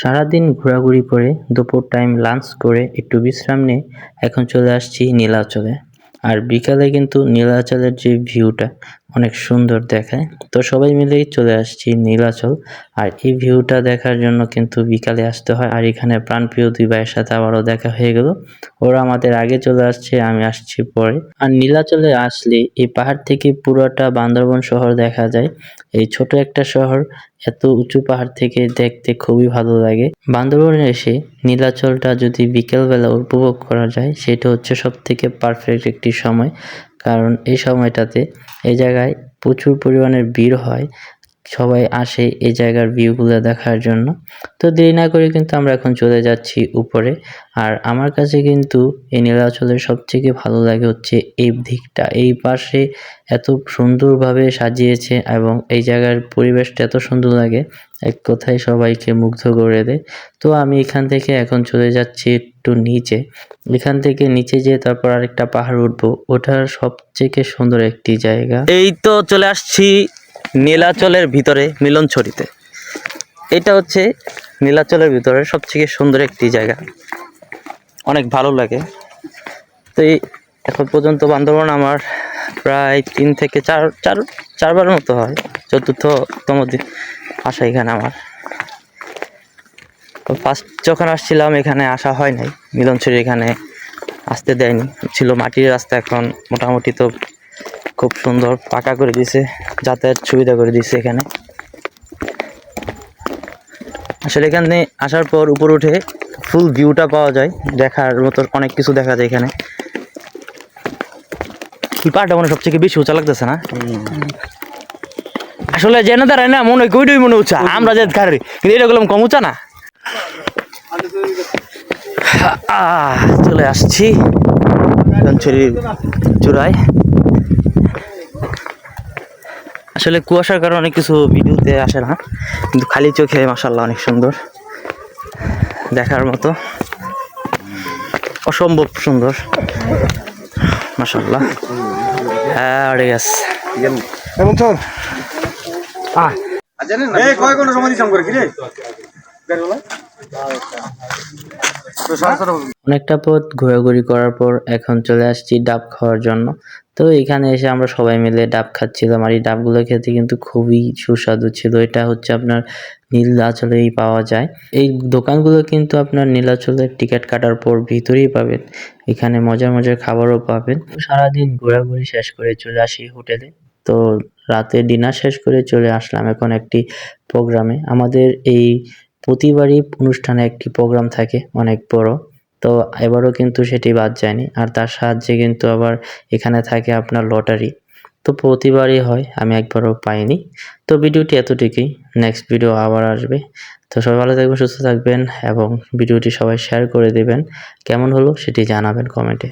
সারাদিন ঘোরাঘুরি করে দুপুর টাইম লাঞ্চ করে একটু বিশ্রাম নিয়ে এখন চলে আসছি নীলাচলে। আর বিকালে কিন্তু নীলাচলের যে ভিউটা অনেক সুন্দর দেখায়। তো সবাই মিলেই চলে আসছি নীলাচল। আর এই ভিউটা দেখার জন্য কিন্তু বিকালে আসতে হয়। আর এখানে প্রাণপ্রিয় দুই ভাইয়ের সাথে আবারও দেখা হয়ে গেল। ওরা আমাদের আগে চলে আসছে, আমি আসছি পরে। আর নীলাচলে আসলে এই পাহাড় থেকে পুরোটা বান্দরবন শহর দেখা যায়। এই ছোট একটা শহর, এত উঁচু পাহাড় থেকে দেখতে খুবই ভালো লাগে। বান্দরবনে এসে নীলাচলটা যদি বিকেলবেলা উপভোগ করা যায়, সেটা হচ্ছে সব থেকে পারফেক্ট একটি সময়। কারণ এই সময়টাতে এই জায়গায় প্রচুর পরিমাণের ভিড় হয়। সবাই আসে এই জায়গার ভিউগুলো দেখার জন্য। তো দেরি না করে কিন্তু আমরা এখন চলে যাচ্ছি উপরে। আর আমার কাছে কিন্তু এই নীলাচলের সবথেকে ভালো লাগে হচ্ছে এই দিকটা। এই পাশে এত সুন্দরভাবে সাজিয়েছে এবং এই জায়গার পরিবেশটা এত সুন্দর লাগে। এক কথায় সবাইকে মুগ্ধ করে দেয়। তো আমি এখান থেকে এখন চলে যাচ্ছি একটু নিচে। এখান থেকে নিচে যেয়ে তারপর আরেকটা পাহাড় উঠবো। ওটার সবথেকে সুন্দর একটি জায়গা। এই তো চলে আসছি নীলাচলের ভিতরে মিলনছড়িতে। এটা হচ্ছে নীলাচলের ভিতরে সবথেকে সুন্দর একটি জায়গা। অনেক ভালো লাগে। তো এই এখন পর্যন্ত বান্দরবন আমার প্রায় তিন থেকে চার চার চারবারের মতো হয়। চতুর্থতম দিন আসা এখানে আমার। তো ফার্স্ট যখন আসছিলাম এখানে আসা হয় নাই। মিলনছড়ি এখানে আসতে দেয়নি। ছিল মাটির রাস্তা এখন মোটামুটি তো খুব সুন্দর পাকা করে দিছে, যাতায়াত সুবিধা করে দিছে এখানে। আসলে এখানে আসার পর উপর উঠে ফুল ভিউটা পাওয়া যায়, দেখার মতো অনেক কিছু দেখা যায় এখানে। পাহাড়টা মনে হয় সবথেকে বেশি উঁচা লাগতেছে না? আসলে জেনে দাঁড়ায় না, মনে হয় মনে উঁচা। আমরা যে খারি কিন্তু এটা করলাম কম উঁচা না। চলে আসছি। চূড়ায় আসলে কুয়াশার কারণে অনেক কিছু ভিডিওতে আসে না কিন্তু খালি চোখে মাসাল্লাহ অনেক সুন্দর। দেখার মতো। অসম্ভব সুন্দর। মাসাল্লাহ হ্যাঁ আড়ে গেছে এবং তোর এই কয় কোন সময় দিছাম কি রে তো সারা অনেকটা পথ ঘোরাঘুরি করার পর এখন চলে আসছি ডাব খাওয়ার জন্য। তো এখানে এসে আমরা সবাই মিলে ডাব খাচ্ছিলাম আর এই ডাবগুলো খেতে কিন্তু খুবই সুস্বাদু ছিল। এটা হচ্ছে আপনার নীলাচলেই পাওয়া যায়। এই দোকানগুলো কিন্তু আপনার নীলাচলের টিকিট কাটার পর ভিতরেই পাবেন। এখানে মজার মজার খাবারও পাবেন। সারাদিন ঘোরাঘুরি শেষ করে চলে আসি হোটেলে। তো রাতে ডিনার শেষ করে চলে আসলাম এখন একটি প্রোগ্রামে। আমাদের এই প্রতিবারই অনুষ্ঠানে একটি প্রোগ্রাম থাকে, অনেক বড়। তো এবারও কিন্তু সেটি বাদ যায়নি। আর তার সাহায্যে কিন্তু আবার এখানে থাকে আপনার লটারি তো প্রতিবারই হয়, আমি একবারও পাইনি। তো ভিডিওটি এতটুকুই। নেক্সট ভিডিও আবার আসবে। তো সবাই ভালো থাকবেন, সুস্থ থাকবেন এবং ভিডিওটি সবাই শেয়ার করে দেবেন। কেমন হলো সেটি জানাবেন কমেন্টে